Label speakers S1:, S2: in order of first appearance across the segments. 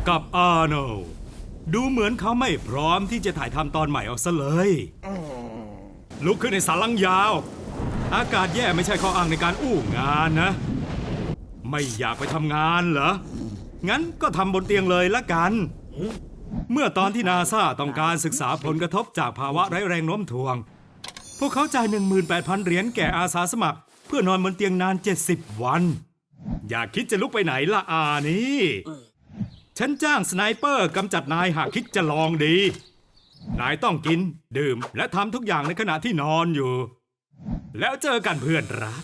S1: พบกับอาร์โนลด์ดูเหมือนเขาไม่พร้อมที่จะถ่ายทำตอนใหม่ออกซะเลย ลุกขึ้นในสาลังยาว อากาศแย่ไม่ใช่ข้ออ้างในการอู้งานนะ ไม่อยากไปทำงานเหรอ งั้นก็ทำบนเตียงเลยละกัน เมื่อตอนที่นาซาต้องการศึกษาผลกระทบจากภาวะไร้แรงโน้มถ่วง พวกเขาจ่าย 18,000 เหรียญแก่อาสาสมัคร เพื่อนอนบนเตียงนาน 70 วัน อย่าคิดจะลุกไปไหนละอานี่ ฉันจ้างสไนเปอร์กำจัดนายหากคิดจะลองดี นายต้องกิน ดื่ม และทำทุกอย่างในขณะที่นอนอยู่ แล้วเจอกันเพื่อนรัก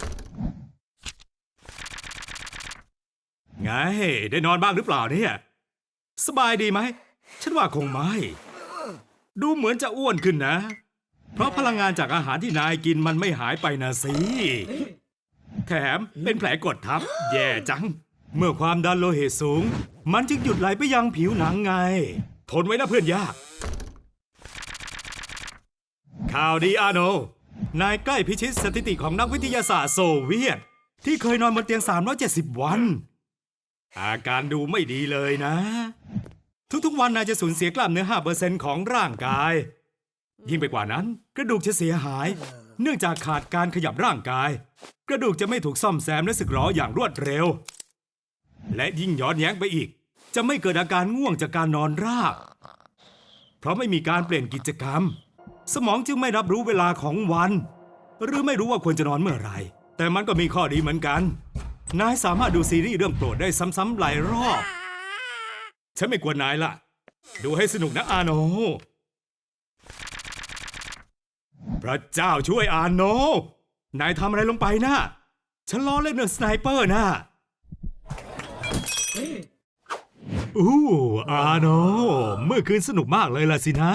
S1: ไง ได้นอนบ้างหรือเปล่าเนี่ย สบายดีไหม ฉันว่าคงไม่ ดูเหมือนจะอ้วนขึ้นนะ เพราะพลังงานจากอาหารที่นายกินมันไม่หายไปนะสิ แถมเป็นแผลกดทับ แย่จัง เมื่อความดันโลหิตสูง มันจึงหยุดไหลไปยังผิวหนังไง ทนไว้นะเพื่อนยาก ข่าวดีอาโน นายใกล้พิชิตสถิติของนักวิทยาศาสตร์โซเวียต ที่เคยนอนบนเตียง 370 วัน อาการดูไม่ดีเลยนะ ทุกๆวันนายจะสูญเสียกล้ามเนื้อ 5%ของร่างกาย ยิ่งไปกว่านั้น กระดูกจะเสียหาย เนื่องจากขาดการขยับร่างกาย กระดูกจะไม่ถูกซ่อมแซมและสึกหรออย่างรวดเร็ว และยิ่งย้อนแย้งไปอีก จะไม่เกิดอาการง่วงจากการนอนราบ เพราะไม่มีการเปลี่ยนกิจกรรม สมองจึงไม่รับรู้เวลาของวัน หรือไม่รู้ว่าควรจะนอนเมื่อไหร่แต่มันก็มีข้อดีเหมือนกัน นายสามารถดูซีรีส์เรื่องโปรดได้ซ้ำๆหลายรอบ ฉันไม่กวนนายละดูให้สนุกนะอาโน พระเจ้าช่วยอาโน นายทำอะไรลงไปนะ ฉันล้อเล่นเรื่องสไนเปอร์นะ อู้อาโนเมื่อคืนสนุกมากเลยล่ะสินะ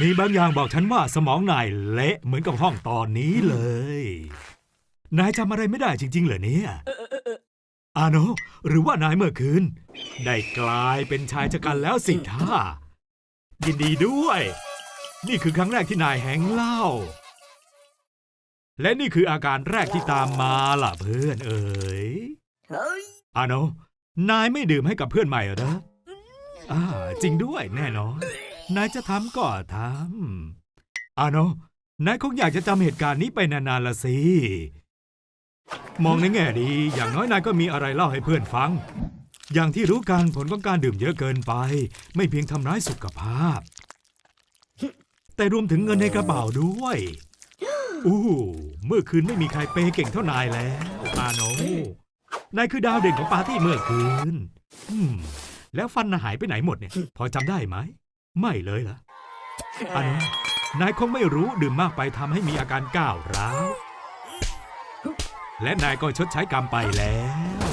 S1: มีบางอย่างบอกฉันว่าสมองนายเละเหมือนกับห้องตอนนี้เลย นายจำอะไรไม่ได้จริง ๆ เหรอเนี่ยอาโนหรือว่านายเมื่อคืน ได้กลายเป็นชายชะกันแล้วสิท่า ยินดีด้วย นี่คือครั้งแรกที่นายแหงเหล้าและนี่คืออาการแรกที่ตามมาล่ะเพื่อนเอ๋ยอาโน นายไม่ดื่มให้กับเพื่อนใหม่เหรอนะอ่า จริงด้วยแน่นอน นายจะทำก็ทำอาโนนายคงอยากจะจำเหตุการณ์นี้ไปนานๆละสิ มองในแง่ดี อย่างน้อยนายก็มีอะไรเล่าให้เพื่อนฟัง อย่างที่รู้กันผลของการดื่มเยอะเกินไป ไม่เพียงทำร้ายสุขภาพ แต่รวมถึงเงินในกระเป๋าด้วย อู้ เมื่อคืนไม่มีใครเปย์เก่งเท่านายแล้วอาโน นายคือดาวเด่นของปาร์ตี้เมื่อคืนอืมแล้วฟันน่ะหายไปไหนหมดเนี่ย พอจำได้ไหม ไม่เลยเหรออาโนนายคงไม่รู้ดื่มมากไปทำให้มีอาการก้าวร้าว และนายก็ชดใช้กรรมไปแล้ว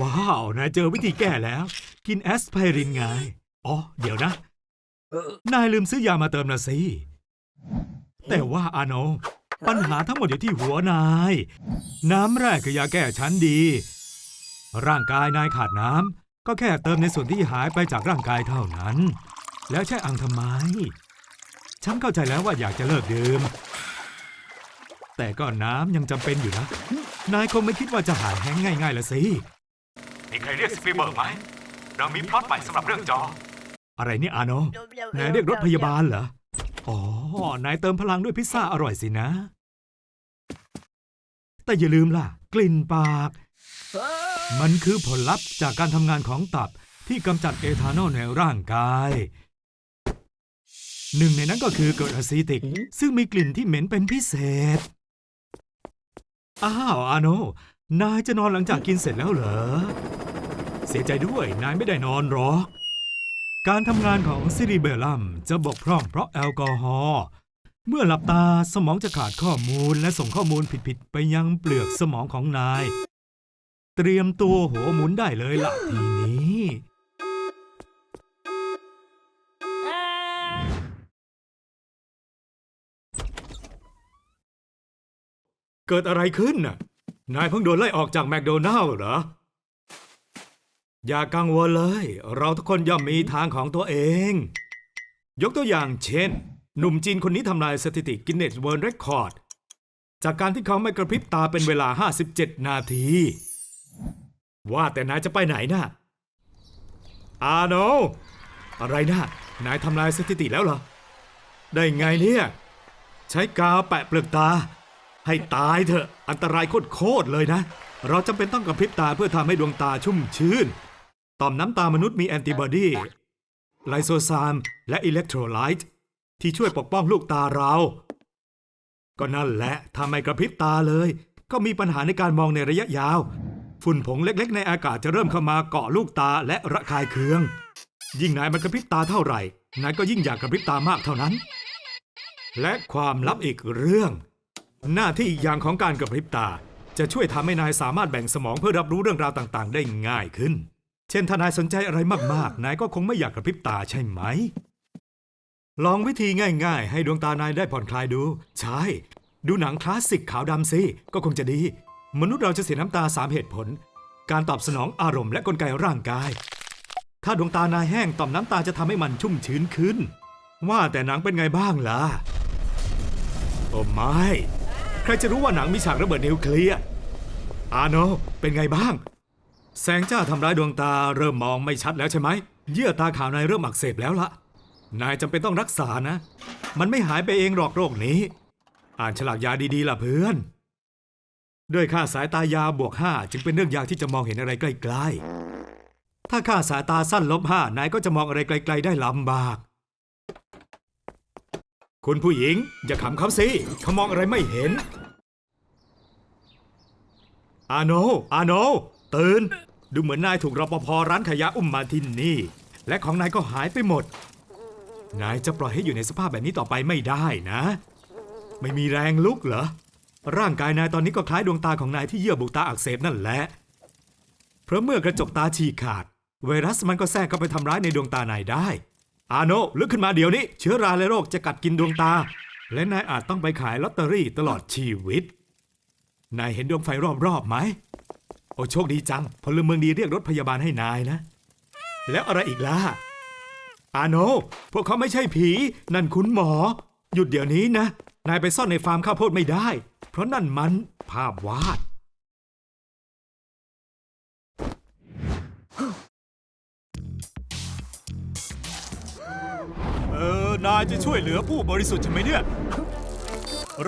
S1: ว้าว นายเจอวิธีแก้แล้ว กินแอสไพรินไง อ๋อ เดี๋ยวนะ นายลืมซื้อยามาเติมนะสิ แต่ว่าอาโน ปัญหาทั้งหมดอยู่ที่หัวนาย น้ำแรกคือยาแก้ชั้นดี ร่างกายนายขาดน้ำก็แค่เติมในส่วนที่หายไปจากร่างกายเท่านั้น แล้วใช่อังทำไม ฉันเข้าใจแล้วว่าอยากจะเลิกดื่ม แต่ก็น้ำยังจำเป็นอยู่นะ นายคงไม่คิดว่าจะหายแห้งง่ายๆละสิ มีใครเรียกสปีเบิร์กไหม เรามีพล็อตใหม่สำหรับเรื่องจอ อะไรเนี่ยอาโนนายเรียกรถพยาบาลเหรอ อ๋อ นายเติมพลังด้วยพิซซ่าอร่อยสินะ แต่อย่าลืมล่ะ กลิ่นปาก มันคือผลลัพธ์จากการทำงานของตับที่กำจัดเอทานอลในร่างกาย หนึ่งในนั้นก็คือเกิดอะซีติก ซึ่งมีกลิ่นที่เหม็นเป็นพิเศษ อ้าวอาโน นายจะนอนหลังจากกินเสร็จแล้วเหรอ เสียใจด้วยนายไม่ได้นอนหรอก การทำงานของซิริเบลัมจะบกพร่องเพราะแอลกอฮอล์ เมื่อหลับตาสมองจะขาดข้อมูลและส่งข้อมูลผิดๆไปยังเปลือกสมองของนาย เตรียมตัวหัวหมุนได้เลยล่ะทีนี้ เกิดอะไรขึ้นน่ะ นายเพิ่งโดนไล่ออกจากแมคโดนัลล์เหรอ อย่ากังวลเลย เราทุกคนย่อมมีทางของตัวเอง ยกตัวอย่างเช่น หนุ่มจีนคนนี้ทำลายสถิติกินเนสเวิร์เรคคอร์ด จากการที่เขาไม่กระพริบตาเป็นเวลา 57 นาที ว่าแต่นายจะไปไหนนะ่ะอาโนอะไรนะนายทำลายสถิติแล้วเหรอ ได้ไงเนี่ย ใช้กาวแปะเปลือกตา ให้ตายเถอะอันตรายโคตรเลยนะ เราจำเป็นต้องกระพริบตาเพื่อทำให้ดวงตาชุ่มชื้น ต่อมน้ำตามนุษย์มีแอนติบอดีไลโซซามและอิเล็กโทรไลต์ ที่ช่วยปกป้องลูกตาเรา ก็นั่นแหละทำให้กระพริบตาเลย ก็มีปัญหาในการมองในระยะยาว ฝุ่นผงเล็กๆ ในอากาศจะเริ่มเข้ามาเกาะลูกตาและระคายเคือง ยิ่งนายมันกระพริบตาเท่าไหร่นายก็ยิ่งอยากกระพริบตามากเท่านั้น และความลับอีกเรื่อง หน้าที่อีกอย่างของการกระพริบตา จะช่วยทำให้นายสามารถแบ่งสมองเพื่อรับรู้เรื่องราวต่างๆ ได้ง่ายขึ้น เช่นถ้านายสนใจอะไรมากๆ นายก็คงไม่อยากกระพริบตาใช่ไหม ลองวิธีง่าย ๆ ให้ดวงตานายได้ผ่อนคลายดู ใช่ ดูหนังคลาสสิกขาวดำสิ ก็คงจะดี มนุษย์เราจะเสียน้ำตาสามเหตุผล การตอบสนองอารมณ์และกลไกร่างกาย ถ้าดวงตานายแห้งต่อมน้ำตาจะทำให้มันชุ่มชื้นขึ้น ว่าแต่หนังเป็นไงบ้างล่ะ โอ้ไม่ ใครจะรู้ว่าหนังมีฉากระเบิดนิวเคลียร์อาโนเป็นไงบ้าง แสงจ้าทำร้ายดวงตาเริ่มมองไม่ชัดแล้วใช่ไหม เยื่อตาขาวนายเริ่มอักเสบแล้วละ นายจำเป็นต้องรักษานะ มันไม่หายไปเองหรอกโรคนี้ อ่านฉลากยาดีๆล่ะเพื่อน ด้วยค่าสายตายาบวก5จึงเป็นเรื่องยากที่จะมองเห็นอะไรใกล้ๆ ถ้าค่าสายตาสั้นลบ5นายก็จะมองอะไรไกล ๆ ได้ลำบาก คุณผู้หญิง อย่าขำเขาสิเขามองอะไรไม่เห็น อาโน อาโน ตื่น ดูเหมือนนายถูกรปภร้านขายะอุ้มมาที่นี่ และของนายก็หายไปหมด นายจะปล่อยให้อยู่ในสภาพแบบนี้ต่อไปไม่ได้นะ ไม่มีแรงลุกเหรอ ร่างกายนายตอนนี้ก็คล้ายดวงตาของนายที่เยื่อบุตาอักเสบนั่นแหละ เพราะเมื่อกระจกตาฉีกขาด ไวรัสมันก็แทรกเข้าไปทำร้ายในดวงตานายได้ อาโนลุกขึ้นมาเดี๋ยวนี้ เชื้อราและโรคจะกัดกินดวงตา และนายอาจต้องไปขายลอตเตอรี่ตลอดชีวิต นายเห็นดวงไฟรอบๆไหม โอ้โชคดีจัง พลเมืองดีเรียกรถพยาบาลให้นายนะ แล้วอะไรอีกล่ะ อาโน พวกเขาไม่ใช่ผี นั่นคุณหมอ หยุดเดี๋ยวนี้นะ นายไปซ่อนในฟาร์มข้าวโพดไม่ได้ เพราะนั่นมันภาพวาด เออ นายจะช่วยเหลือผู้บริสุทธิ์ใช่ไหมเนี่ย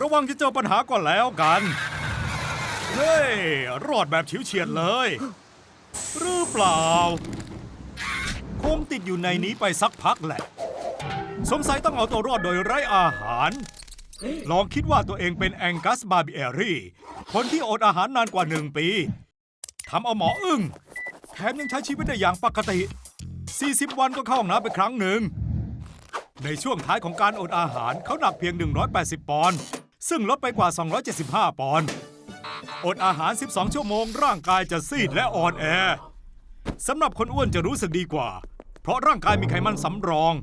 S1: ระวังจะเจอปัญหาก่อนแล้วกัน เฮ้ย รอดแบบฉิวเฉียดเลย หรือเปล่า คงติดอยู่ในนี้ไปสักพักแหละ สงสัยต้องเอาตัวรอดโดยไร้อาหาร ลองคิดว่าตัวเองเป็นแองกัสบาร์บิเอรี่คนที่อดอาหารนานกว่าหนึ่งปีทำเอาหมออึ้งแถมยังใช้ชีวิตได้อย่างปกติ 40 วันก็เข้าห้องน้ำไปครั้งหนึ่ง ในช่วงท้ายของการอดอาหารเขาหนักเพียง 180 ปอนด์ซึ่งลดไปกว่า 275 ปอนด์อดอาหาร 12 ชั่วโมงร่างกายจะซีดและอ่อนแอสำหรับคนอ้วนจะรู้สึกดีกว่า เพราะร่างกายมีไขมันสำรอง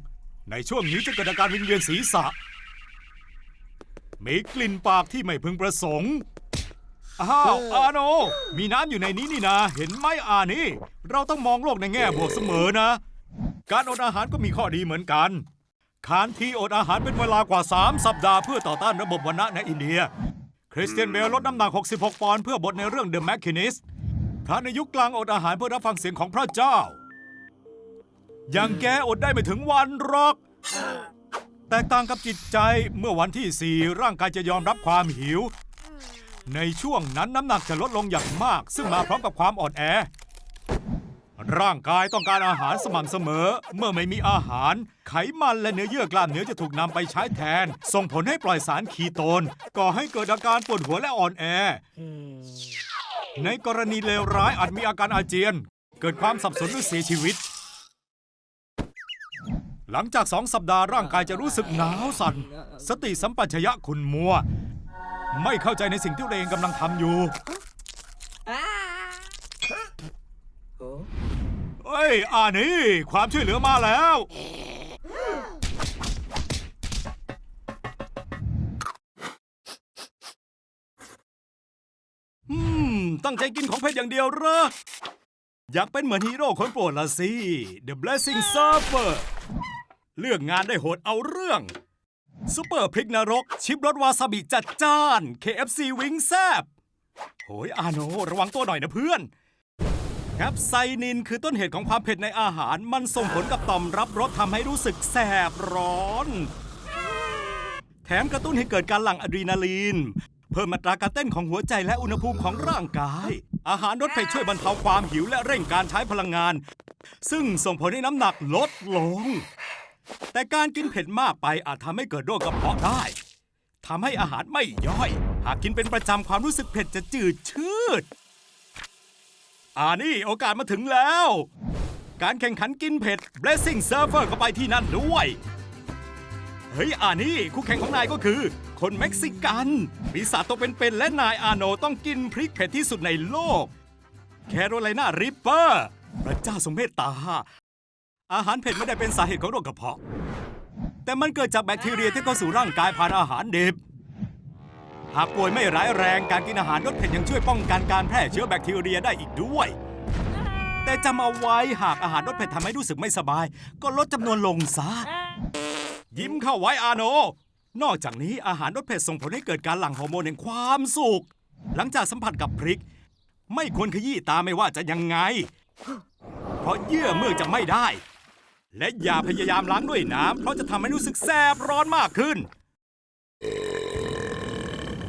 S1: ในช่วงนี้จะเกิดอาการวิงเวียนศีรษะ มีกลิ่นปากที่ไม่พึงประสงค์ อ้าวอาโน มีน้ำอยู่ในนี้นี่นะ เห็นไหมอานี่ เราต้องมองโลกในแง่บวกเสมอนะ การอดอาหารก็มีข้อดีเหมือนกันคานที่อดอาหารเป็นเวลากว่า 3 สัปดาห์เพื่อต่อต้านระบบวัณะในอินเดีย คริสเตียนเบลลดน้ำหนัก 66 ปอนด์เพื่อบทในเรื่อง The Machinist พระในยุคกลางอดอาหารเพื่อรับฟังเสียงของพระเจ้า อย่างแกอดได้ไม่ถึงวันหรอก แตกต่างกับจิตใจเมื่อวันที่ 4 ร่างกายจะยอมรับความหิว ในช่วงนั้นน้ำหนักจะลดลงอย่างมาก ซึ่งมาพร้อมกับความอ่อนแอ ร่างกายต้องการอาหารสม่ำเสมอ เมื่อไม่มีอาหาร ไขมันและเนื้อเยื่อกล้ามเนื้อจะถูกนำไปใช้แทน ส่งผลให้ปล่อยสารคีโตนก่อให้เกิดอาการปวดหัวและอ่อนแอ ในกรณีเลวร้ายอาจมีอาการอาเจียน เกิดความสับสนหรือเสียชีวิต หลังจากสองสัปดาห์ร่างกายจะรู้สึกหนาวสั่น สติสัมปชัญญะขุนมัว ไม่เข้าใจในสิ่งที่ตัวเองกำลังทำอยู่ เฮ้ย อ่านี่ ความช่วยเหลือมาแล้ว อืม ตั้งใจกินของเผ็ดอย่างเดียวเหรอ อยากเป็นเหมือนฮีโร่คนโปรดละสิ The Blessing Surfer เลือกงานได้โหดเอาเรื่องซูเปอร์พริกนรก ชิปรสวาซาบิจัดจ้าน KFC วิงแซบโหยอาโนระวังตัวหน่อยนะเพื่อนแคปไซนินคือต้นเหตุของความเผ็ดในอาหาร มันส่งผลกับต่อมรับรสทำให้รู้สึกแสบร้อน แถมกระตุ้นให้เกิดการหลั่งอะดรีนาลีน เพิ่มมาตราการเต้นของหัวใจและอุณหภูมิของร่างกาย อาหารรสเผ็ดช่วยบรรเทาความหิวและเร่งการใช้พลังงาน ซึ่งส่งผลให้น้ำหนักลดลง แต่การกินเผ็ดมากไปอาจทำให้เกิดโรคกระเพาะได้ทำให้อาหารไม่ย่อย หากกินเป็นประจำความรู้สึกเผ็ดจะจืดชืด อ่านี่โอกาสมาถึงแล้ว การแข่งขันกินเผ็ด Blessing Surfer ก็ไปที่นั่นด้วย เฮ้ยอ่านี่คู่แข่งของนายก็คือ คนเม็กซิกันปีศาจตัวเป็นๆและนายอาโนต้องกินพริกเผ็ดที่สุดในโลก แคโรไลนาริปเปอร์ พระเจ้าทรงเมตตา อาหารเผ็ดไม่ได้เป็นสาเหตุของโรคกระเพาะ แต่มันเกิดจากแบคทีเรียที่เข้าสู่ร่างกายผ่านอาหารดิบ หากป่วยไม่ร้ายแรงการกินอาหารรสเผ็ดยังช่วยป้องกันการแพร่เชื้อแบคทีเรียได้อีกด้วย แต่จำเอาไว้หากอาหารรสเผ็ดทำให้รู้สึกไม่สบาย ก็ลดจำนวนลงซะ ยิ้มเข้าไว้อาโน นอกจากนี้อาหารรสเผ็ดส่งผลให้เกิดการหลั่งฮอร์โมนแห่งความสุข หลังจากสัมผัสกับพริก ไม่ควรขยี้ตาไม่ว่าจะยังไง เพราะเยื่อเมือกจะไม่ได้ และอย่าพยายามล้างด้วยน้ำเพราะจะทำให้รู้สึกแสบร้อนมากขึ้น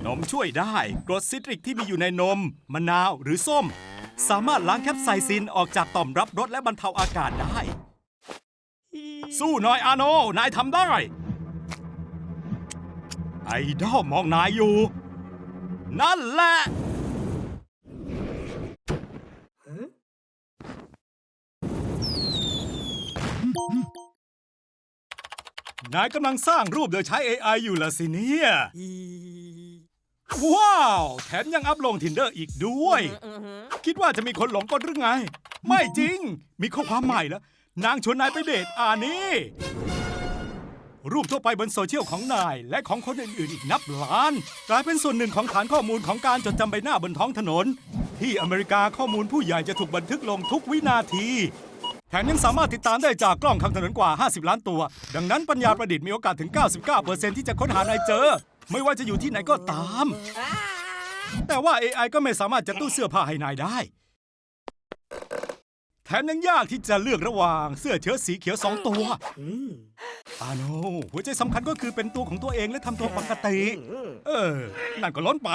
S1: นมช่วยได้กรดซิตริกที่มีอยู่ในนม มะนาวหรือส้ม สามารถล้างแคปไซซินออกจากต่อมรับรสและบรรเทาอากาศได้ สู้หน่อยอาโน นายทำได้ ไอดอลมองนายอยู่ นั่นแหละ นายกำลังสร้างรูปโดยใช้ AI อยู่ละสิเนี่ย ว้าว แถมยังอัพลงทินเดอร์อีกด้วย คิดว่าจะมีคนหลงกลหรือไง ไม่จริง มีข้อความใหม่แล้ว นางชวนนายไปเดทอ่านี่ รูปทั่วไปบนโซเชียลของนาย และของคนอื่นๆอีกนับล้านกลายเป็นส่วนหนึ่งของฐานข้อมูลของการจดจำใบหน้าบนท้องถนน ที่อเมริกาข้อมูลผู้ใหญ่จะถูกบันทึกลงทุกวินาทีแถมยังสามารถติดตามได้จากกล้องข้างถนนกว่า 50 ล้านตัว ดังนั้นปัญญาประดิษฐ์มีโอกาสถึง 99%ที่จะค้นหานายเจอ ไม่ว่าจะอยู่ที่ไหนก็ตาม แต่ว่า AI ก็ไม่สามารถจะตู้เสื้อผ้าให้นายได้ แถมยังยากที่จะเลือกระหว่างเสื้อเชิ้ตสีเขียวสองตัวอาโนหัวใจสำคัญก็คือเป็นตัวของตัวเองและทำตัวปกติ เออ นั่นก็ล้นไป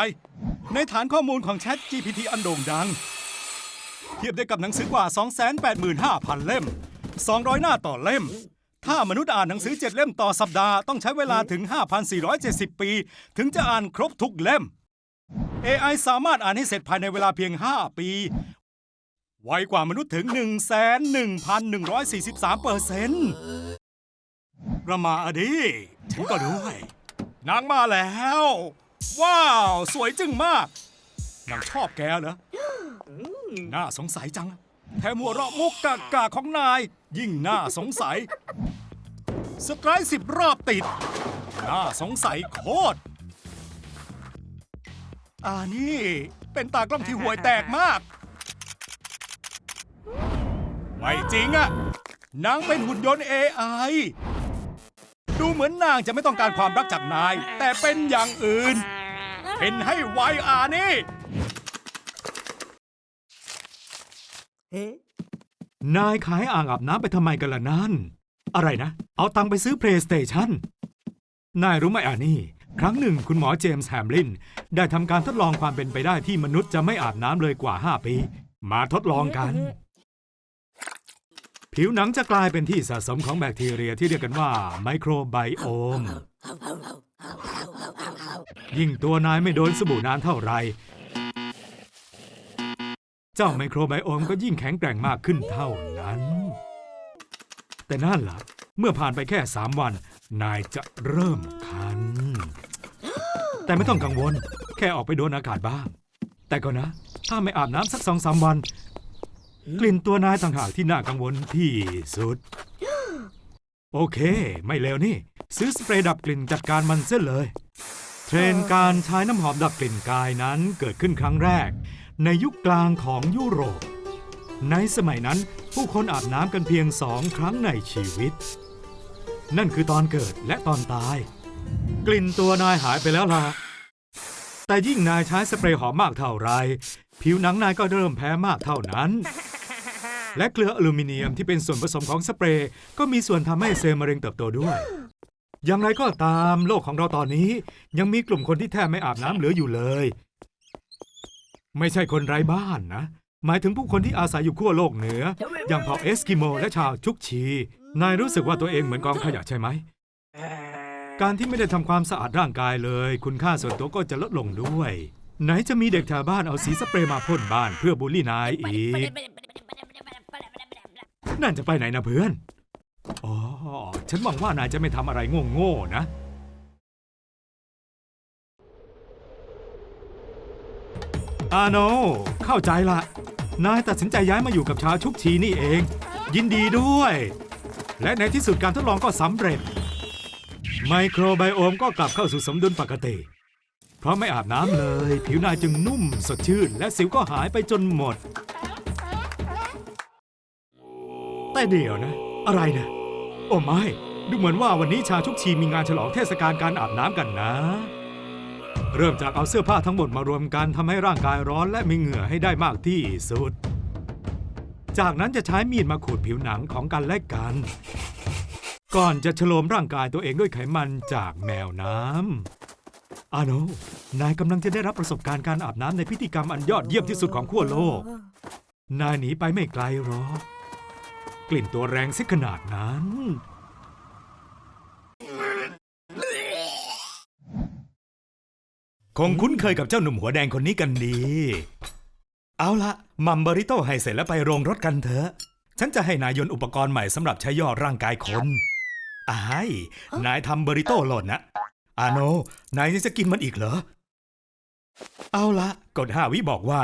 S1: ในฐานข้อมูลของ Chat GPT อันโด่งดัง เทียบได้กับหนังสือกว่า 285,000 เล่ม 200 หน้าต่อเล่ม ถ้ามนุษย์อ่านหนังสือ 7 เล่มต่อสัปดาห์ต้องใช้เวลาถึง 5,470 ปี ถึงจะอ่านครบทุกเล่ม AI สามารถอ่านให้เสร็จภายในเวลาเพียง 5 ปี ไวกว่ามนุษย์ถึง1,1,143เปอร์เซ็นต์ประมาอดีฉันก็ด้วย นางมาแล้ว ว้าว สวยจึงมาก นางชอบแกเหรอ น่าสงสัยจัง แถมหัวเราะมุกกากาของนาย ยิ่งน่าสงสัย สไตร์สิบรอบติด น่าสงสัยโคตร อ่านี่ เป็นตากล้องที่ห่วยแตกมาก ไม่จริงอะนางเป็นหุ่นยนต์ AI ดูเหมือนนางจะไม่ต้องการความรักจากนาย แต่เป็นอย่างอื่นเป็นให้ไวอ่านี่
S2: นายขายอ่างอาบน้ำไปทำไมกันล่ะนั่น อะไรนะ เอาตังค์ไปซื้อ PlayStation นายรู้ไหมอ่านี่ ครั้งหนึ่งคุณหมอเจมส์แฮมลิน ได้ทำการทดลองความเป็นไปได้ที่มนุษย์จะไม่อาบน้ำเลยกว่า 5 ปี มาทดลองกัน ผิวหนังจะกลายเป็นที่สะสมของแบคทีเรียที่เรียกกันว่าไมโครไบโอม ยิ่งตัวนายไม่โดนสบู่นานเท่าไหร่ เจ้าไมโครไบโอมก็ยิ่งแข็งแกร่งมากขึ้นเท่านั้น แต่นั่นล่ะ เมื่อผ่านไปแค่สามวัน นายจะเริ่มคัน แต่ไม่ต้องกังวล แค่ออกไปโดนอากาศบ้าง แต่ก็นะ ถ้าไม่อาบน้ำสักสองสามวัน กลิ่นตัวนายต่างหากที่น่ากังวลที่สุด โอเค ไม่เลวนี่ ซื้อสเปรย์ดับกลิ่นจัดการมันเส้นเลย เทรนด์การใช้น้ำหอมดับกลิ่นกายนั้นเกิดขึ้นครั้งแรก ในยุคกลางของยุโรป ในสมัยนั้นผู้คนอาบน้ำกันเพียงสองครั้งในชีวิต นั่นคือตอนเกิดและตอนตาย กลิ่นตัวนายหายไปแล้วล่ะ แต่ยิ่งนายใช้สเปรย์หอมมากเท่าไร ผิวหนังนายก็เริ่มแพ้มากเท่านั้น
S1: และเกลืออลูมิเนียมที่เป็นส่วนผสมของสเปรย์ ก็มีส่วนทำให้เซลล์มะเร็งเติบโตด้วย อย่างไรก็ตามโลกของเราตอนนี้ ยังมีกลุ่มคนที่แทบไม่อาบน้ำเหลืออยู่เลย ไม่ใช่คนไร้บ้านนะ หมายถึงผู้คนที่อาศัยอยู่ขั้วโลกเหนือ อย่างเผ่าเอสกิโมและชาวชุกชี นายรู้สึกว่าตัวเองเหมือนกองขยะใช่ไหม การที่ไม่ได้ทำความสะอาดร่างกายเลย คุณค่าส่วนตัวก็จะลดลงด้วย ไหนจะมีเด็กแถวบ้านเอาสีสเปรย์มาพ่นบ้านเพื่อบูลลี่นายอีก นั่นจะไปไหนนะเพื่อน อ๋อ ฉันหวังว่านายจะไม่ทำอะไรโง่ๆนะ อาโนเข้าใจละ นายตัดสินใจย้ายมาอยู่กับชาชุกชีนี่เอง ยินดีด้วย และในที่สุดการทดลองก็สำเร็จ ไมโครไบโอมก็กลับเข้าสู่สมดุลปกติ เพราะไม่อาบน้ำเลย ผิวนายจึงนุ่มสดชื่น และสิวก็หายไปจนหมด แต่เดี๋ยวนะ อะไรนะ โอ้ไม่ ดูเหมือนว่าวันนี้ชาชุกชีมีงานฉลองเทศกาลการอาบน้ำกันนะ เริ่มจากเอาเสื้อผ้าทั้งหมดมารวมกันทำให้ร่างกายร้อนและมีเหงื่อให้ได้มากที่สุด จากนั้นจะใช้มีดมาขูดผิวหนังของกันและกัน ก่อนจะฉโลมร่างกายตัวเองด้วยไขมันจากแมวน้ำอาโนนายกำลังจะได้รับประสบการณ์การอาบน้ำในพิธีกรรมอันยอดเยี่ยมที่สุดของขั้วโลก นายหนีไปไม่ไกลหรอก กลิ่นตัวแรงสิขนาดนั้น คงคุ้นเคยกับเจ้าหนุ่มหัวแดงคนนี้กันดี เอาละมัมเบริโต้ให้เสร็จแล้วไปโรงรถกันเถอะ ฉันจะให้นายยนอุปกรณ์ใหม่สำหรับใช้ย่อร่างกายคนอายนายทำเบริโต้หล่นนะ อาโน นายยังจะกินมันอีกเหรอ เอาละกฎห้าวิบอกว่า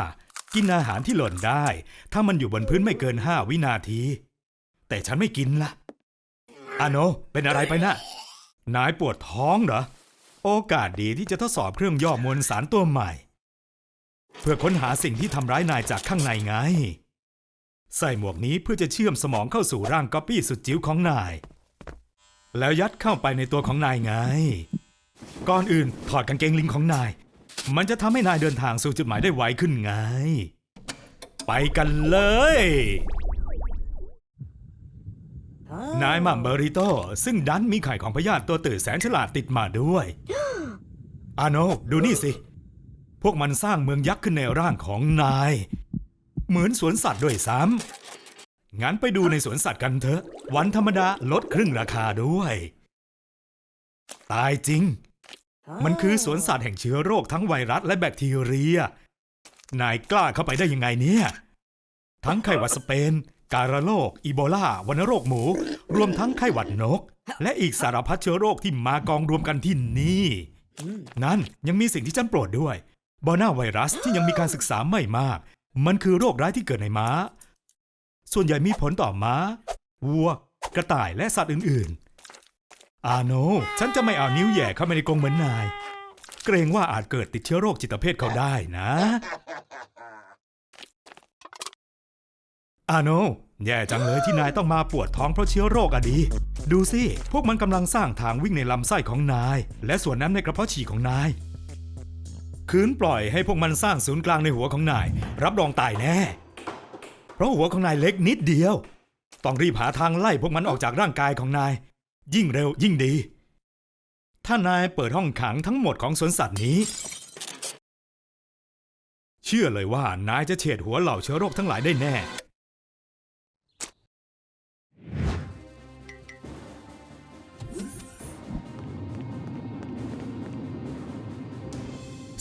S1: กินอาหารที่หล่นได้ ถ้ามันอยู่บนพื้นไม่เกินห้าวินาที แต่ฉันไม่กินละอาโน เป็นอะไรไปนะ นายปวดท้องเหรอ โอกาสดีที่จะทดสอบเครื่องย่อมวลสารตัวใหม่ เพื่อค้นหาสิ่งที่ทำร้ายนายจากข้างในไง ใส่หมวกนี้เพื่อจะเชื่อมสมองเข้าสู่ร่างก๊อปปี้สุดจิ๋วของนาย แล้วยัดเข้าไปในตัวของนายไง ก่อนอื่นถอดกางเกงลิงของนาย มันจะทำให้นายเดินทางสู่จุดหมายได้ไวขึ้นไง ไปกันเลย นายหม่ำเบอริโตซึ่งดันมีไข่ของพยาธิตัวตื่นแสนฉลาดติดมาด้วย อาโนดูนี่สิ พวกมันสร้างเมืองยักษ์ขึ้นในร่างของนาย เหมือนสวนสัตว์ด้วยซ้ำงั้นไปดูในสวนสัตว์กันเถอะ วันธรรมดาลดครึ่งราคาด้วย ตายจริง มันคือสวนสัตว์แห่งเชื้อโรคทั้งไวรัสและแบคทีเรีย นายกล้าเข้าไปได้ยังไงเนี่ย ทั้งไข้หวัดสเปน การะโรค อีโบลาวัณโรคหมู รวมทั้งไข้หวัดนก และอีกสารพัดเชื้อโรคที่มากองรวมกันที่นี่ นั่นยังมีสิ่งที่ฉันโปรดด้วยบอนาไวรัสที่ยังมีการศึกษาไม่มาก มันคือโรคร้ายที่เกิดในม้า ส่วนใหญ่มีผลต่อม้า วัว กระต่ายและสัตว์อื่น ๆ อาโน ฉันจะไม่เอานิ้วแย่เข้าไปในกรงเหมือนนาย เกรงว่าอาจเกิดติดเชื้อโรคจิตเภทเขาได้นะ อาโนแย่จังเลยที่นายต้องมาปวดท้องเพราะเชื้อโรคอะดี ดูสิ พวกมันกำลังสร้างทางวิ่งในลำไส้ของนาย และส่วนนั้นในกระเพาะฉี่ของนาย คืนปล่อยให้พวกมันสร้างศูนย์กลางในหัวของนาย รับรองตายแน่ เพราะหัวของนายเล็กนิดเดียว ต้องรีบหาทางไล่พวกมันออกจากร่างกายของนาย ยิ่งเร็วยิ่งดี ถ้านายเปิดห้องขังทั้งหมดของสวนสัตว์นี้ เชื่อเลยว่านายจะเฉดหัวเหล่าเชื้อโรคทั้งหลายได้แน่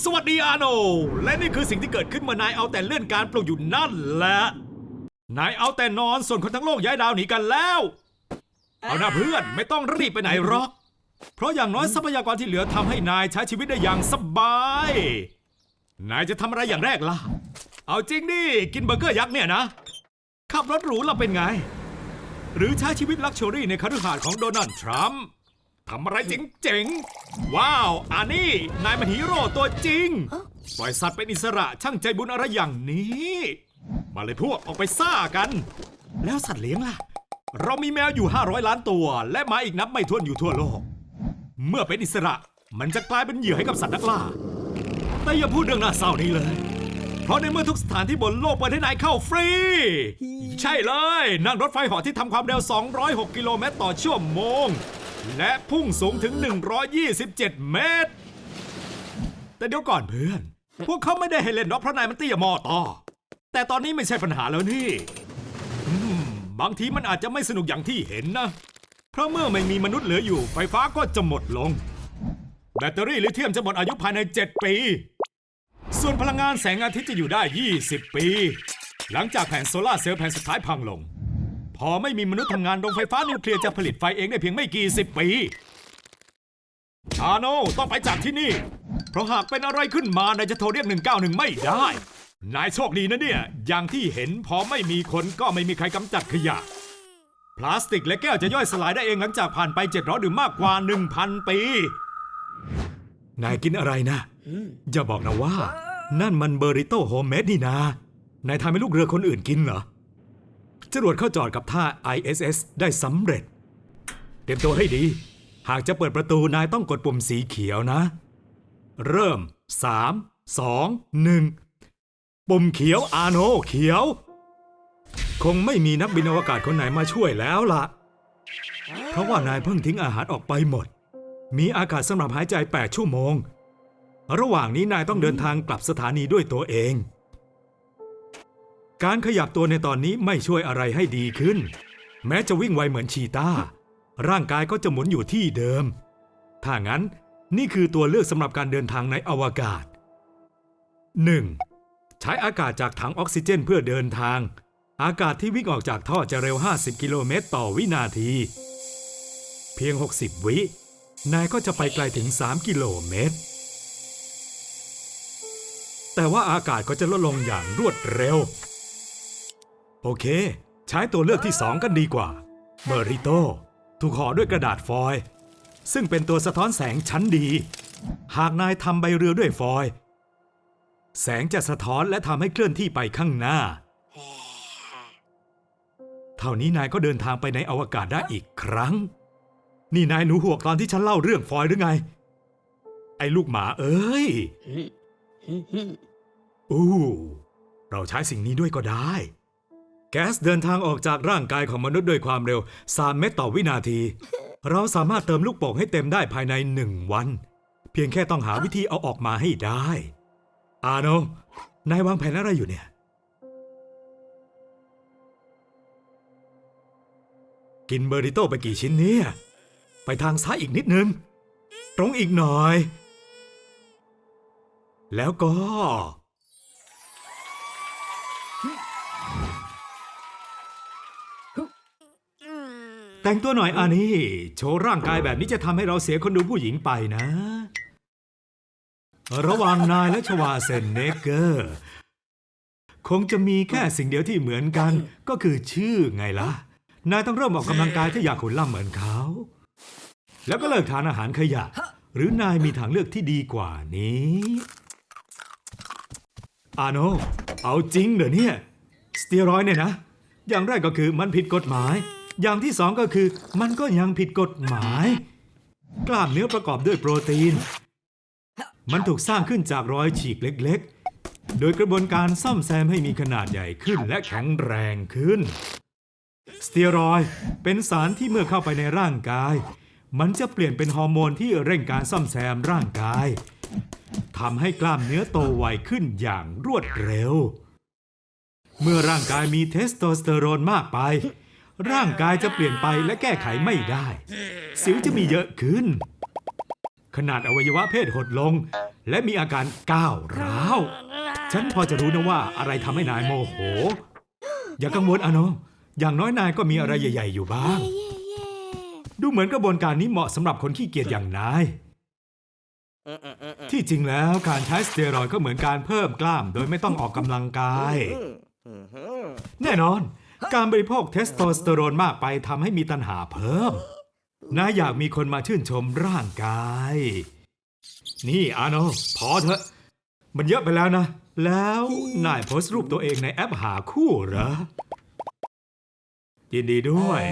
S3: สวัสดีอาโน และนี่คือสิ่งที่เกิดขึ้นเมื่อนายเอาแต่เลื่อนการปลูกอยู่นั่นแหละ นายเอาแต่นอนส่วนคนทั้งโลกย้ายดาวหนีกันแล้ว เอาหน้าเพื่อนไม่ต้องรีบไปไหนหรอก เพราะอย่างน้อยทรัพยากรที่เหลือทำให้นายใช้ชีวิตได้อย่างสบาย นายจะทำอะไรอย่างแรกล่ะ เอาจริงดิกินเบอร์เกอร์ยักษ์เนี่ยนะ ขับรถหรูเราเป็นไง หรือใช้ชีวิตลักชัวรี่ในคฤหาสน์ของโดนัลด์ทรัมป์ ทำอะไรเจ๋งๆ ว้าว อันนี้นายมันฮีโร่ตัวจริง ปล่อยสัตว์เป็นอิสระช่างใจบุญอะไรอย่างนี้ มาเลยพวกออกไปซ่ากัน แล้วสัตว์เลี้ยงล่ะ เรามีแมวอยู่ 500 ล้านตัว และหมาอีกนับไม่ถ้วนอยู่ทั่วโลก เมื่อเป็นอิสระ มันจะกลายเป็นเหยื่อให้กับสัตว์นักล่า แต่อย่าพูดเรื่องน่าเศร้านี้เลย
S1: เพราะในเมื่อทุกสถานที่บนโลกเปิดให้นายเข้าฟรี ใช่เลย นั่งรถไฟเหาะที่ทำความเร็ว 206 กิโลเมตรต่อชั่วโมง และพุ่งสูงถึง 127 เมตร แต่เดี๋ยวก่อนเพื่อน พวกเขาไม่ได้ให้เล่นน็อกเพราะนายมันเตี้ยมอต่อ แต่ตอนนี้ไม่ใช่ปัญหาแล้วนี่อืมบางทีมันอาจจะไม่สนุกอย่างที่เห็นนะ เพราะเมื่อไม่มีมนุษย์เหลืออยู่ไฟฟ้าก็จะหมดลง แบตเตอรี่ลิเธียมจะหมดอายุภายใน 7 ปี ส่วนพลังงานแสงอาทิตย์จะอยู่ได้ 20 ปี หลังจากแผงโซลาร์เซลล์แผงสุดท้ายพังลง อไม่มีมนุษย์ทำงานโรงไฟฟ้านิวเคลียร์จะผลิตไฟเองได้เพียงไม่กี่สิบปี ชาโนต้องไปจากที่นี่ เพราะหากเป็นอะไรขึ้นมานายจะโทรเรียก 191 ไม่ได้ นายโชคดีนะเนี่ย อย่างที่เห็นพอไม่มีคนก็ไม่มีใครกำจัดขยะ พลาสติกและแก้วจะย่อยสลายได้เองหลังจากผ่านไป700หรือมากกว่า 1,000 ปี นายกินอะไรนะอย่าบอกนะว่า นั่นมันเบอริโตโฮมเมดนี่นานายทำให้ลูกเรือคนอื่นกินเหรอ จรวดเข้าจอดกับท่า ISS ได้สำเร็จ เตรียมตัวให้ดี หากจะเปิดประตูนายต้องกดปุ่มสีเขียวนะ เริ่ม 3 2 1 ปุ่มเขียวอาโนเขียว คงไม่มีนักบินอวกาศคนไหนมาช่วยแล้วล่ะ เพราะว่านายเพิ่งทิ้งอาหารออกไปหมด มีอากาศสำหรับหายใจ 8 ชั่วโมง ระหว่างนี้นายต้องเดินทางกลับสถานีด้วยตัวเอง การขยับตัวในตอนนี้ไม่ช่วยอะไรให้ดีขึ้น แม้จะวิ่งไวเหมือนชีตาร่างกายก็จะหมุนอยู่ที่เดิม ถ้างั้นนี่คือตัวเลือกสำหรับการเดินทางในอวกาศ 1. ใช้อากาศจากถังออกซิเจนเพื่อเดินทาง อากาศที่วิ่งออกจากท่อจะเร็ว 50 กิโลเมตรต่อวินาที เพียง 60 วิ นายก็จะไปไกลถึง 3 กิโลเมตร แต่ว่าอากาศก็จะลดลงอย่างรวดเร็ว โอเค ใช้ตัวเลือกที่ 2 กันดีกว่าเบอริโตถูกห่อด้วยกระดาษฟอยล์ซึ่งเป็นตัวสะท้อนแสงชั้นดี หากนายทำใบเรือด้วยฟอยล์แสงจะสะท้อนและทำให้เคลื่อนที่ไปข้างหน้า เท่านี้นายก็เดินทางไปในอวกาศได้อีกครั้ง นี่นายหนูหวกตอนที่ฉันเล่าเรื่องฟอยล์หรือไง ไอ้ลูกหมาเอ้ยอู้เราใช้สิ่งนี้ด้วยก็ได้ แก๊สเดินทางออกจากร่างกายของมนุษย์ด้วยความเร็ว 3 เมตรต่อวินาที เราสามารถเติมลูกโป่งให้เต็มได้ภายในหนึ่งวัน เพียงแค่ต้องหาวิธีเอาออกมาให้ได้ อาโน นายวางแผนอะไรอยู่เนี่ย กินเบอร์ริโต้ไปกี่ชิ้นเนี่ย ไปทางซ้ายอีกนิดนึง ตรงอีกหน่อย แล้วก็ แต่งตัวหน่อยอันนี้ โชว์ร่างกายแบบนี้จะทำให้เราเสียคนดูผู้หญิงไปนะ ระหว่างนายและชวาเซนเนเกอร์ คงจะมีแค่สิ่งเดียวที่เหมือนกัน ก็คือชื่อไงล่ะ นายต้องเริ่มออกกำลังกายถ้าอยากหุ่นล่ำเหมือนเขา แล้วก็เลิกทานอาหารขยะ หรือนายมีทางเลือกที่ดีกว่านี้อาโนเอาจริงเหรอเนี่ย สเตียรอยเนี่ยนะ อย่างแรกก็คือมันผิดกฎหมาย อย่างที่สองก็คือมันก็ยังผิดกฎหมาย กล้ามเนื้อประกอบด้วยโปรตีน มันถูกสร้างขึ้นจากรอยฉีกเล็กๆ โดยกระบวนการซ่อมแซมให้มีขนาดใหญ่ขึ้นและแข็งแรงขึ้น สเตียรอยเป็นสารที่เมื่อเข้าไปในร่างกาย มันจะเปลี่ยนเป็นฮอร์โมนที่เร่งการซ่อมแซมร่างกายทำให้กล้ามเนื้อโตไวขึ้นอย่างรวดเร็ว เมื่อร่างกายมีเทสโทสเตอโรนมากไป ร่างกายจะเปลี่ยนไปและแก้ไขไม่ได้ สิวจะมีเยอะขึ้น ขนาดอวัยวะเพศหดลง และมีอาการก้าวร้าว ฉันพอจะรู้นะว่าอะไรทำให้นายโมโห อย่ากังวลอะโนอย่างน้อยนายก็มีอะไรใหญ่ ๆ อยู่บ้าง ดูเหมือนกระบวนการนี้เหมาะสำหรับคนขี้เกียจอย่างนาย ที่จริงแล้วการใช้สเตียรอยด์ก็เหมือนการเพิ่มกล้าม โดยไม่ต้องออกกำลังกาย แน่นอน การบริโภคเทสโทสเตอโรนมากไปทำให้มีตัณหาเพิ่มนายอยากมีคนมาชื่นชมร่างกาย นี่อาโนพอเถอะ มันเยอะไปแล้วนะ แล้วนายโพสต์รูปตัวเองในแอปหาคู่เหรอยินดีด้วย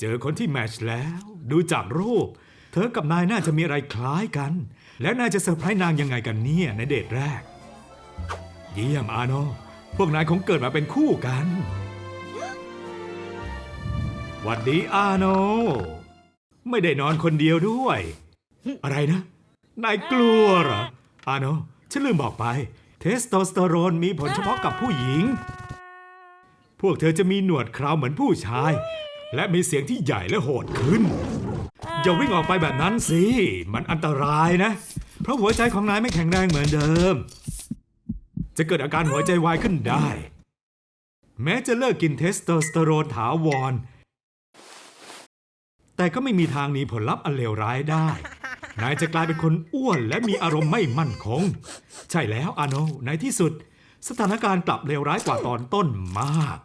S1: เจอคนที่แมทช์แล้ว ดูจากรูป เธอกับนายน่าจะมีอะไรคล้ายกัน แล้วนายจะเซอร์ไพรส์นางยังไงกันเนี่ยในเดทแรก เยี่ยมอาโนพวกนายคงเกิดมาเป็นคู่กัน วัดดีอาโน ไม่ได้นอนคนเดียวด้วย อะไรนะ นายกลัวเหรอ อาโน ฉันลืมบอกไป เทสโทสเตอโรนมีผลเฉพาะกับผู้หญิง พวกเธอจะมีหนวดเคราวเหมือนผู้ชาย และมีเสียงที่ใหญ่และโหดขึ้น อย่าวิ่งออกไปแบบนั้นสิ มันอันตรายนะ เพราะหัวใจของนายไม่แข็งแรงเหมือนเดิม จะเกิดอาการหัวใจวายขึ้นได้ แม้จะเลิกกินเทสโทสเตอโรนถาวร แต่ก็ไม่มีทางหนีผลลัพธ์อันเลวร้ายได้ นายจะกลายเป็นคนอ้วนและมีอารมณ์ไม่มั่นคง ใช่แล้วอาโนในที่สุด สถานการณ์กลับเลวร้ายกว่าตอนต้นมาก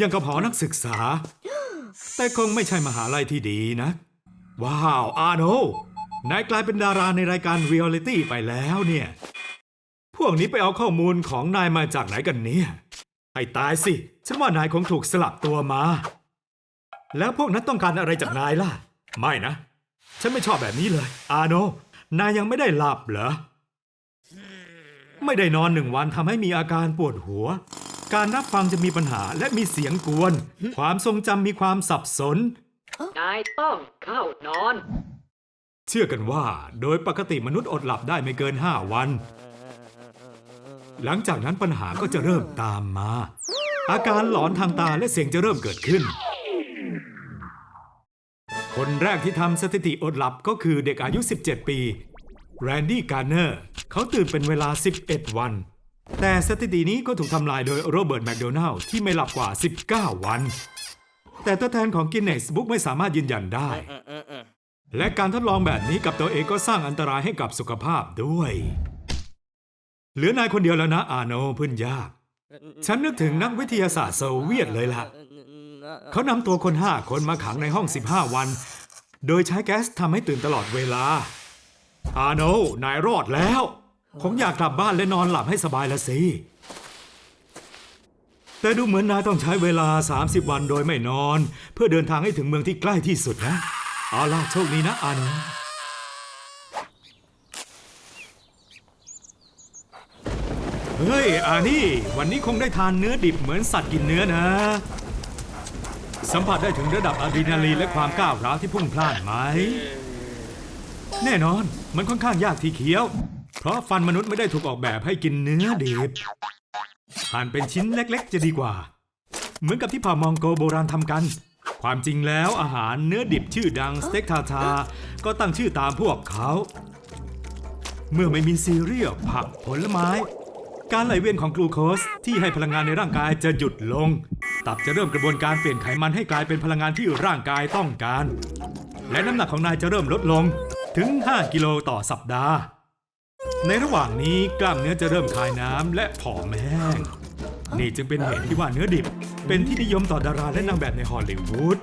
S1: ยังกับหอนักศึกษา แต่คงไม่ใช่มหาลัยที่ดีนะ ว้าวอาโนนายกลายเป็นดาราในรายการเรียลลิตี้ไปแล้วเนี่ย พวกนี้ไปเอาข้อมูลของนายมาจากไหนกันเนี่ย ให้ตายสิ ฉันว่านายคงถูกสลับตัวมา แล้วพวกนั้นต้องการอะไรจากนายล่ะ ไม่นะ ฉันไม่ชอบแบบนี้เลย อาโน นายยังไม่ได้หลับเหรอ ไม่ได้นอนหนึ่งวันทำให้มีอาการปวดหัว การรับฟังจะมีปัญหาและมีเสียงกวน ความทรงจำมีความสับสน
S4: นายต้องเข้านอน
S1: เชื่อกันว่า โดยปกติมนุษย์อดหลับได้ไม่เกิน 5 วัน หลังจากนั้นปัญหาก็จะเริ่มตามมา อาการหลอนทางตาและเสียงจะเริ่มเกิดขึ้น คนแรกที่ทำสถิติอดหลับก็คือเด็กอายุ 17 ปีแรนดี้การ์เนอร์เขาตื่นเป็นเวลา 11 วัน แต่สถิตินี้ก็ถูกทำลายโดยโรเบิร์ตแมคโดนัลล์ที่ไม่หลับกว่า 19 วัน แต่ตัวแทนของกินเนสบุ๊กไม่สามารถยืนยันได้ และการทดลองแบบนี้กับตัวเองก็สร้างอันตรายให้กับสุขภาพด้วย เหลือนายคนเดียวแล้วนะ อาโนเพื่อนยาก ฉันนึกถึงนักวิทยาศาสตร์โซเวียตเลยล่ะ เขานำตัวคนห้าคนมาขังในห้อง 15 วัน โดยใช้แก๊สทำให้ตื่นตลอดเวลา อาโนนายรอดแล้ว คงอยากกลับบ้านและนอนหลับให้สบายละสิ แต่ดูเหมือนนายต้องใช้เวลา 30 วันโดยไม่นอน เพื่อเดินทางให้ถึงเมืองที่ใกล้ที่สุดนะ เอาล่ะโชคดีนะอาโน เฮ้ย อานี่ วันนี้คงได้ทานเนื้อดิบเหมือนสัตว์กินเนื้อนะ สัมผัสได้ถึงระดับอะดรีนาลีนและความก้าวร้าวที่พุ่งพล่านไหม แน่นอนมันค่อนข้างยากทีเคี้ยว เพราะฟันมนุษย์ไม่ได้ถูกออกแบบให้กินเนื้อดิบหั่นเป็นชิ้นเล็กๆ จะดีกว่า เหมือนกับที่เผ่ามองโกโบราณทำกัน ความจริงแล้วอาหารเนื้อดิบชื่อดังสเต็กทาทา ก็ตั้งชื่อตามพวกเขา เมื่อไม่มีซีเรียลผักผลไม้ การไหลเวียนของกลูโคสที่ให้พลังงานในร่างกายจะหยุดลง ตับจะเริ่มกระบวนการเปลี่ยนไขมันให้กลายเป็นพลังงานที่ร่างกายต้องการ และน้ำหนักของนายจะเริ่มลดลงถึง 5 กิโลต่อสัปดาห์ ในระหว่างนี้กล้ามเนื้อจะเริ่มคายน้ำและผอมแห้ง นี่จึงเป็นเหตุที่ว่าเนื้อดิบ เป็นที่นิยมต่อดาราและนางแบบในฮอลลีวูด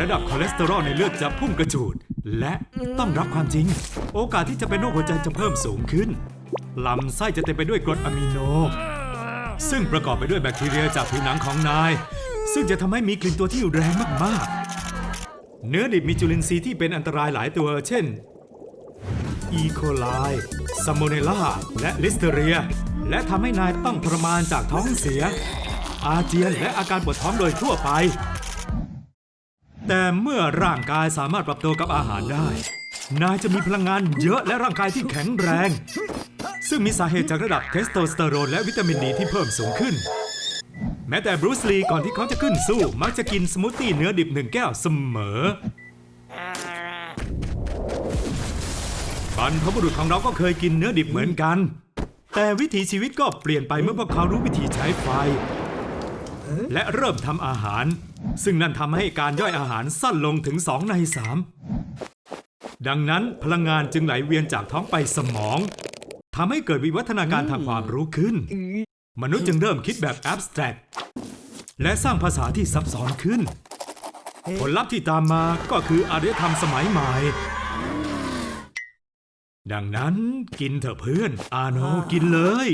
S1: ระดับคอเลสเตอรอลในเลือดจะพุ่งกระจูด และต้องรับความจริง โอกาสที่จะเป็นโรคหัวใจจะเพิ่มสูงขึ้น ลำไส้จะเต็มไปด้วยกรดอะมิโน ซึ่งประกอบไปด้วยแบคทีเรียจากผิวหนังของนาย ซึ่งจะทำให้มีกลิ่นตัวที่แรงมากๆ เนื้อดิบมีจุลินทรีย์ที่เป็นอันตรายหลายตัว เช่น อีโคไลซัมโมเนลาและลิสเตเรีย และทำให้นายต้องทรมานจากท้องเสีย อาเจียนและอาการปวดท้องโดยทั่วไป แต่เมื่อร่างกายสามารถปรับตัวกับอาหารได้ นายจะมีพลังงานเยอะและร่างกายที่แข็งแรง ซึ่งมีสาเหตุจากระดับเทสโทสเตอโรนและวิตามินดีที่เพิ่มสูงขึ้น แม้แต่บรูซลีก่อนที่เขาจะขึ้นสู้ มักจะกินสมูทตี้เนื้อดิบหนึ่งแก้วเสมอบรรพบุรุษของเราก็เคยกินเนื้อดิบเหมือนกัน แต่วิถีชีวิตก็เปลี่ยนไปเมื่อพวกเขารู้วิธีใช้ไฟ และเริ่มทำอาหาร ซึ่งนั่นทำให้การย่อยอาหารสั้นลงถึง 2 ใน 3 ดังนั้นพลังงานจึงไหลเวียนจากท้องไปสมอง ทำให้เกิดวิวัฒนาการทางความรู้ขึ้น มนุษย์จึงเริ่มคิดแบบ abstract และสร้างภาษาที่ซับซ้อนขึ้น ผลลัพธ์ที่ตามมาก็คืออารยธรรมสมัยใหม่ ดังนั้นกินเถอะเพื่อน อาโนกินเลย